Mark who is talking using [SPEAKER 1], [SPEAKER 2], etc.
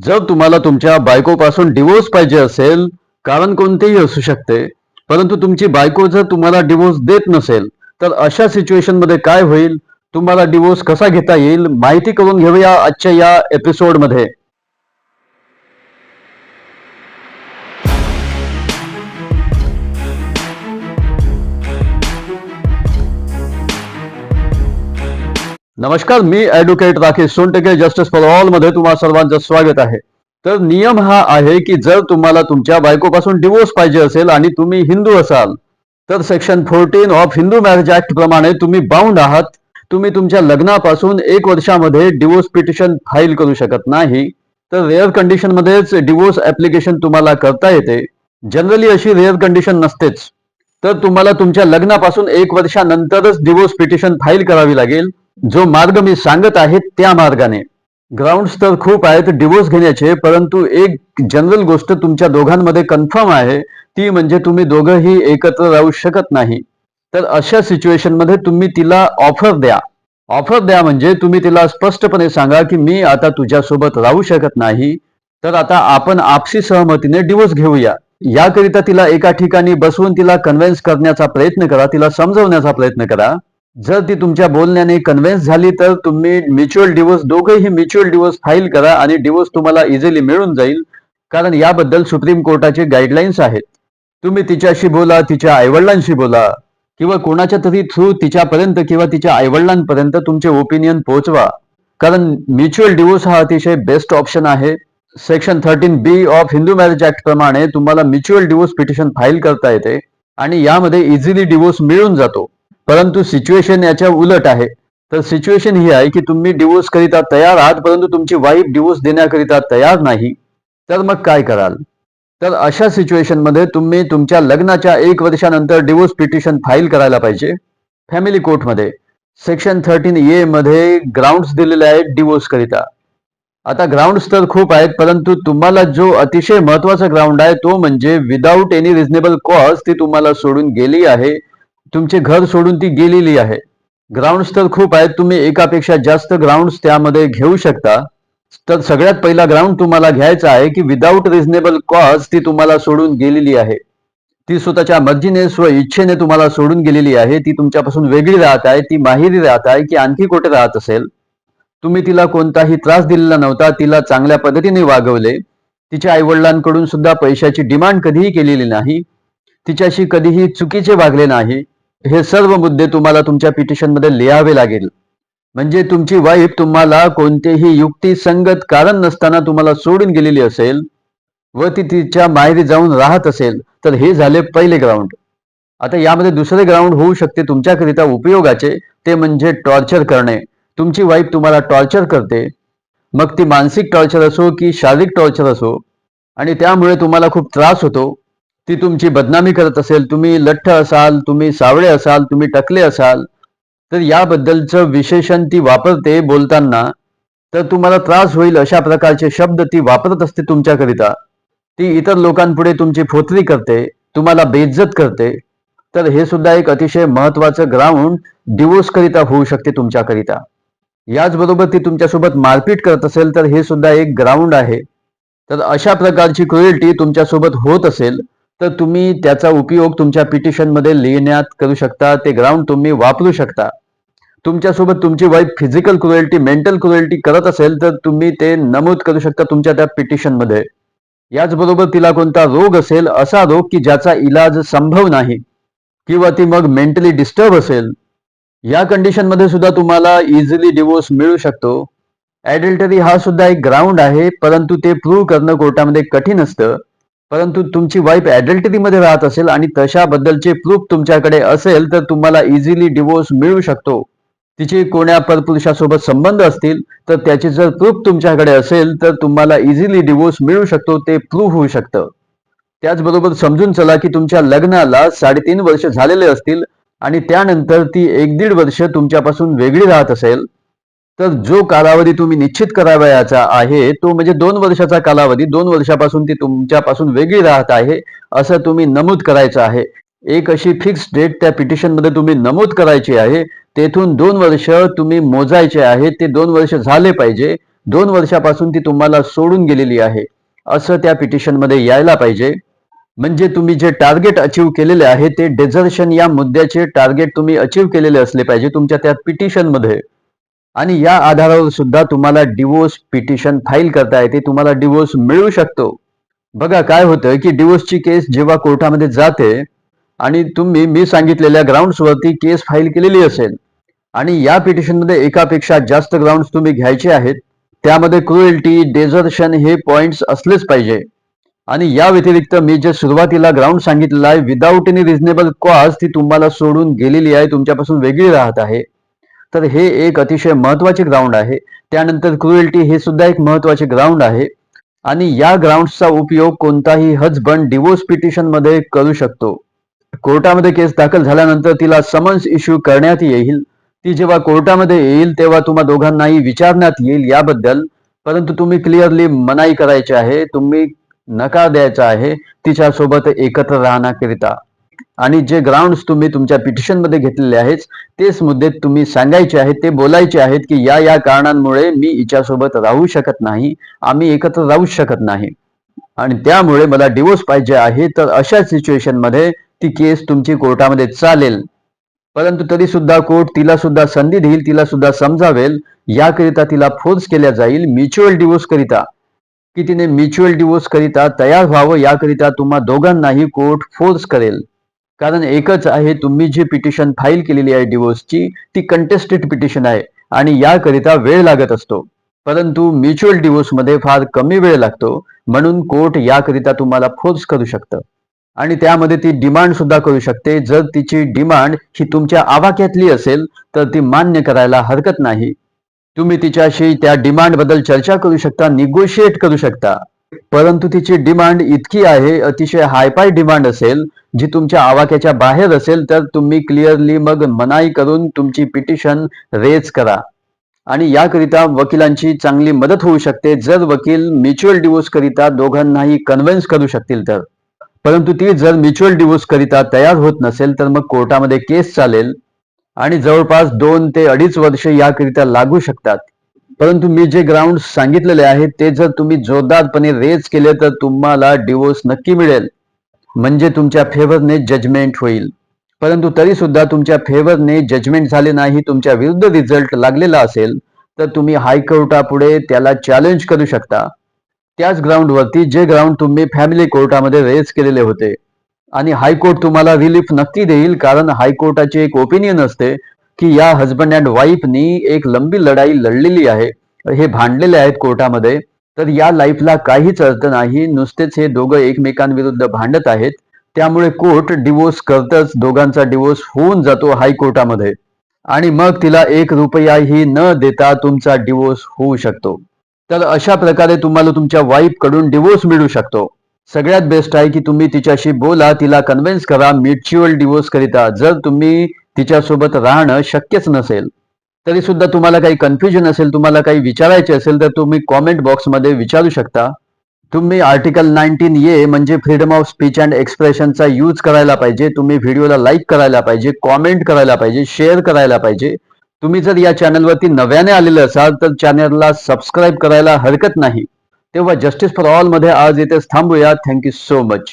[SPEAKER 1] जर तुम्हाला तुमच्या बायकोपासून डिवोर्स पाहिजे असेल कारण कोणतेही असू शकते परंतु तुमची बायको जर तुम्हाला डिवोर्स देत नसेल तर अशा सिच्युएशनमध्ये काय होईल? तुम्हाला डिवोर्स कसा घेता येईल? माहिती करून घेऊया आजच्या या एपिसोड नमस्कार मी advocate Rakesh Sontake justice for ऑलमध्ये तुम्हा सर्वांचं स्वागत आहे. तर नियम हा आहे की जर तुम्हाला तुमच्या बायकोपासून डिवोर्स पाहिजे असेल आणि तुम्ही हिंदू असाल तर section fourteen of Hindu marriage act प्रमाणे तुम्ही बाउंड आहात. तुम्ही तुमच्या लग्नापासून एक वर्षामध्ये डिवोर्स पिटिशन फाईल करू शकत नाही. तर रेअर कंडिशन मध्येच डिवोर्स ऍप्लिकेशन तुम्हाला करता येते. जनरली अशी रेअर कंडिशन नसतेच. तर तुम्हाला तुमच्या लग्नापासून एक वर्षानंतरच डिवोर्स पिटिशन फाईल करावी लागेल. जो मार्ग मी सांगत आहे त्या मार्गाने. ग्राउंड्स तर खूप आहेत डिवोर्स घेण्याचे परंतु एक जनरल गोष्ट तुमच्या दोघांमध्ये कन्फर्म आहे ती म्हणजे तुम्ही दोघंही एकत्र राहू शकत नाही. तर अशा सिच्युएशनमध्ये तुम्ही तिला ऑफर द्या. ऑफर द्या म्हणजे तुम्ही तिला स्पष्टपणे सांगा की मी आता तुझ्यासोबत राहू शकत नाही तर आता आपण आपसी सहमतीने डिवोर्स घेऊया. याकरिता तिला एका ठिकाणी बसवून तिला कन्व्हिन्स करण्याचा प्रयत्न करा तिला समजवण्याचा प्रयत्न करा. जर ती तुमच्या बोलण्याने कन्व्हिन्स झाली तर तुम्ही म्युच्युअल डिवोर्स दोघेही म्युच्युअल डिवोर्स फाईल करा आणि डिवोर्स तुम्हाला इझिली मिळून जाईल. कारण याबद्दल सुप्रीम कोर्टाचे गाईडलाईन्स आहेत. तुम्ही तिच्याशी बोला तिच्या आईवडिलांशी बोला किंवा कोणाच्या तरी थ्रू तिच्यापर्यंत किंवा तिच्या आईवडिलांपर्यंत तुमचे ओपिनियन पोहोचवा. कारण म्युच्युअल डिवोर्स हा अतिशय बेस्ट ऑप्शन आहे. Section thirteen B of Hindu marriage act प्रमाणे तुम्हाला म्युच्युअल डिवोर्स पिटिशन फाईल करता येते आणि यामध्ये इझिली डिवोर्स मिळून जातो. परंतु सिच्युएशन याच्या उलट आहे. तर सिच्युएशन ही आहे की तुम्ही डिवोर्स करिता तयार आहात परंतु तुमची वाईफ डिवोर्स देण्याकरिता तयार नाही. तर मग काय कराल? तर अशा सिच्युएशनमध्ये तुम्ही तुमच्या लग्नाच्या एक वर्षानंतर डिवोर्स पिटिशन फाईल करायला पाहिजे. फॅमिली कोर्टमध्ये सेक्शन थर्टीन ए मध्ये ग्राउंड्स दिलेले आहेत डिवोर्स करिता. आता ग्राउंड्स तर खूप आहेत परंतु तुम्हाला जो अतिशय महत्त्वाचा ग्राउंड आहे तो म्हणजे विदाऊट एनी रिझनेबल कॉज ती तुम्हाला सोडून गेली आहे. तुमचे घर सोडून ती गेलेली आहे. ग्राउंड्स तर खूप आहेत. तुम्ही एकापेक्षा जास्त ग्राउंड्स त्यामध्ये घेऊ शकता. तर सगळ्यात पहिला ग्राउंड तुम्हाला घ्यायचा आहे की विदाऊट रिझनेबल कॉज ती तुम्हाला सोडून गेलेली आहे. ती स्वतःच्या मर्जीने स्व इच्छेने तुम्हाला सोडून गेलेली आहे. ती तुमच्यापासून वेगळी राहत आहे. ती माहेरी राहत आहे की आणखी कुठे राहत असेल? तुम्ही तिला कोणताही त्रास दिलेला नव्हता. तिला चांगल्या पद्धतीने वागवले. तिच्या आईवडिलांकडून सुद्धा पैशाची डिमांड कधीही केलेली नाही. तिच्याशी कधीही चुकीचे वागले नाही. हे सर्व मुद्दे तुम्हाला तुमच्या पिटिशनमध्ये लिहावे लागेल. म्हणजे तुमची वाईफ तुम्हाला कोणतेही युक्तिसंगत कारण नसताना तुम्हाला सोडून गेलेली असेल व ती तिच्या माहेरी जाऊन राहत असेल तर हे झाले पहिले ग्राउंड आता यामध्ये दुसरे ग्राउंड होऊ शकते तुमच्याकरिता उपयोगाचे ते म्हणजे टॉर्चर करणे. तुमची वाईफ तुम्हाला टॉर्चर करते. मग ती मानसिक टॉर्चर असो की शारीरिक टॉर्चर असो आणि त्यामुळे तुम्हाला खूप त्रास होतो. ती तुमची बदनामी करत असेल तुम्ही लठ्ठ असाल तुम्ही सावळे असाल तुम्ही टकले असाल तर याबद्दलचं विशेषण ती वापरते बोलताना तर तुम्हाला त्रास होईल अशा प्रकारचे शब्द ती वापरत असते तुमच्याकरिता. ती इतर लोकांपुढे तुमची फोतरी करते तुम्हाला बेइज्जत करते. तर हे सुद्धा एक अतिशय महत्वाचं ग्राउंड डिवोर्स करिता होऊ शकते तुमच्याकरिता. याचबरोबर ती तुमच्यासोबत मारपीट करत असेल तर हे सुद्धा एक ग्राउंड आहे. तर अशा प्रकारची क्रुएल्टी तुमच्यासोबत होत असेल तर तुम्ही त्याचा उपयोग तुमच्या पिटिशनमध्ये लिहिण्यात करू शकता ते ग्राउंड तुम्ही वापरू शकता. तुमच्यासोबत तुमची wife physical cruelty mental cruelty करत असेल तर तुम्ही ते नमूद करू शकता तुमच्या त्या पिटिशनमध्ये. याचबरोबर तिला कोणता रोग असेल असा रोग की ज्याचा इलाज संभव नाही किंवा ती मग मेंटली डिस्टर्ब असेल या कंडिशनमध्ये सुद्धा तुम्हाला इझिली डिवोर्स मिळू शकतो. ऍडल्टरी हा सुद्धा एक ग्राउंड आहे परंतु ते प्रूव्ह करणं कोर्टामध्ये कठीण असतं. परंतु तुमची वाईफमध्ये राहत असेल आणि तशाबद्दलचे प्रूफ तुमच्याकडे असेल तर तुम्हाला इझिली डिवोर्स मिळू शकतो. तिचे कोण्या परपुरुषासोबत संबंध असतील तर त्याचे जर प्रूफ तुमच्याकडे असेल तर तुम्हाला इझिली डिवोर्स मिळू शकतो ते प्रूफ होऊ शकतं. त्याचबरोबर समजून चला की तुमच्या लग्नाला साडेतीन वर्ष झालेले असतील आणि त्यानंतर ती एक दीड वर्ष तुमच्यापासून वेगळी राहत असेल. तर जो कालावधी तुम्ही निश्चित करावयाचा आहे तो म्हणजे दोन वर्षाचा कालावधी दोन वर्षापासून ती तुमच्यापासून वेगळी राहत आहे असं तुम्ही नमूद करायचं आहे. एक अशी फिक्स डेट त्या पिटिशनमध्ये तुम्ही नमूद करायची आहे तेथून दोन वर्ष तुम्ही मोजायचे आहे ते दोन वर्ष झाले पाहिजे दोन वर्षापासून ती तुम्हाला सोडून गेलेली आहे असं त्या पिटिशनमध्ये यायला पाहिजे. म्हणजे तुम्ही जे टार्गेट अचीव केलेले आहे ते डेझर्शन या मुद्द्याचे टार्गेट तुम्ही अचीव केलेले असले पाहिजे तुमच्या त्या पिटिशनमध्ये आणि या आधारावर सुद्धा तुम्हाला डिवोर्स पिटिशन फाईल करता येते तुम्हाला डिवोर्स मिळू शकतो. बघा काय होतं की डिवोर्सची केस जेव्हा कोर्टामध्ये जाते आणि तुम्ही मी सांगितलेल्या ग्राउंड्सवरती वरती केस फाईल केलेली असेल आणि या पिटिशनमध्ये एकापेक्षा जास्त ग्राउंड्स तुम्ही घ्यायचे आहेत त्यामध्ये क्रुएल्टी डेझर्शन हे पॉइंट्स असलेच पाहिजे. आणि या व्यतिरिक्त मी जे सुरुवातीला ग्राउंड सांगितलेला आहे विदाऊट एनी रिझनेबल कॉज ती तुम्हाला सोडून गेलेली आहे तुमच्यापासून वेगळी राहत आहे. तर हे एक अतिशय महत्त्वाचे ग्राउंड आहे. त्यानंतर क्रुएल्टी हे सुद्धा एक महत्त्वाचे ग्राउंड आहे. आणि या ग्राउंडचा उपयोग कोणताही हजबंड डिवोर्स पिटिशनमध्ये करू शकतो. कोर्टामध्ये केस दाखल झाल्यानंतर तिला समन्स इश्यू करण्यात येईल. ती जेव्हा कोर्टामध्ये येईल तेव्हा तुम्हा दोघांनाही विचारण्यात येईल याबद्दल. परंतु तुम्ही क्लिअरली मनाई करायची आहे. तुम्ही नकार द्यायचा आहे. तिच्या सोबत एकत्र राहण्याकरिता. आणि जे ग्राउंड्स तुम्ही तुमच्या पिटिशनमध्ये घेतलेले आहेत तेच मुद्दे तुम्ही सांगायचे आहेत ते बोलायचे आहेत की या या कारणांमुळे मी हिच्यासोबत राहू शकत नाही आम्ही एकत्र राहू शकत नाही. आणि त्यामुळे मला डिवोर्स पाहिजे आहे तर अशा सिच्युएशनमध्ये ती केस तुमची कोर्टामध्ये चालेल. परंतु तरी सुद्धा कोर्ट तिला सुद्धा संधी देईल तिला सुद्धा समजावेल याकरिता तिला फोर्स केल्या जाईल म्युच्युअल डिवोर्स करिता. की तिने म्युच्युअल डिवोर्स करिता तयार व्हावं याकरिता तुम्हा दोघांनाही कोर्ट फोर्स करेल. कारण एकच आहे तुम्ही जी पिटिशन फाईल केलेली आहे डिवोर्सची ती कंटेस्टेड पिटिशन आहे आणि याकरिता वेळ लागत असतो. परंतु म्युच्युअल डिवोर्समध्ये फार कमी वेळ लागतो म्हणून कोर्ट याकरिता तुम्हाला फोर्स करू शकतं. आणि त्यामध्ये ती डिमांड सुद्धा करू शकते. जर तिची डिमांड ही तुमच्या आवाक्यातली असेल तर ती मान्य करायला हरकत नाही. तुम्ही तिच्याशी त्या डिमांडबद्दल चर्चा करू शकता निगोशिएट करू शकता. परंतु तिची डिमांड इतकी आहे अतिशय हायफाय डिमांड असेल जी तुमच्या आवाक्याच्या बाहेर असेल तर तुम्ही क्लिअरली मग मनाई करून तुमची पिटिशन रेज करा. आणि याकरिता वकिलांची चांगली मदत होऊ शकते. जर वकील म्युच्युअल डिवोर्स करिता दोघांनाही कन्व्हिन्स करू शकतील तर. परंतु ती जर म्युच्युअल डिवोर्स करिता तयार होत नसेल तर मग कोर्टामध्ये केस चालेल. आणि जवळपास दोन ते अडीच वर्ष याकरिता लागू शकतात. परंतु मी जे ग्राउंड सांगितलेले आहेत ते जर तुम्ही जोरदारपणे रेज केले तर तुम्हाला डिवोर्स नक्की मिळेल. म्हणजे तुमच्या फेवरने जजमेंट होईल. परंतु तरी सुद्धा तुमच्या फेवरने जजमेंट झाले नाही तुमच्या विरुद्ध रिझल्ट लागलेला असेल तर तुम्ही हायकोर्टापुढे त्याला चॅलेंज करू शकता. त्याच ग्राउंडवरती जे ग्राउंड तुम्ही फॅमिली कोर्टामध्ये रेज केलेले होते. आणि हायकोर्ट तुम्हाला रिलीफ नक्की देईल कारण हायकोर्टाचे एक ओपिनियन असते की या हजबंड अँड वाईफनी एक लंबी लढाई लढलेली आहे. हे भांडलेले आहेत कोर्टामध्ये. तर या लाईफला काहीच अर्थ नाही. नुसतेच हे दोघं एकमेकांविरुद्ध भांडत आहेत. त्यामुळे कोर्ट डिवोर्स करतच दोघांचा डिवोर्स होऊन जातो हायकोर्टामध्ये. आणि मग तिला एक रुपयाही न देता तुमचा डिवोर्स होऊ शकतो. तर अशा प्रकारे तुम्हाला तुमच्या वाईफकडून डिवोर्स मिळू शकतो. सगळ्यात बेस्ट आहे की तुम्ही तिच्याशी बोला तिला कन्व्हिन्स करा म्युच्युअल डिवोर्स करिता. जर तुम्ही तिच्यासोबत राहणं शक्यच नसेल. तरी सुद्धा तुम्हाला काही कन्फ्युजन असेल तुम्हाला काही विचारायचे असेल तर तुम्ही कॉमेंट बॉक्समध्ये विचारू शकता. तुम्ही आर्टिकल नाईन्टीन ए म्हणजे फ्रीडम ऑफ स्पीच अँड एक्सप्रेशनचा यूज करायला पाहिजे. तुम्ही व्हिडिओला लाईक करायला पाहिजे कॉमेंट करायला पाहिजे शेअर करायला पाहिजे. तुम्ही जर या चॅनलवरती नव्याने आलेले असाल तर चॅनलला सबस्क्राईब करायला हरकत नाही. तेव्हा जस्टिस फॉर ऑलमध्ये आज येथेच थांबूया. Thank you so much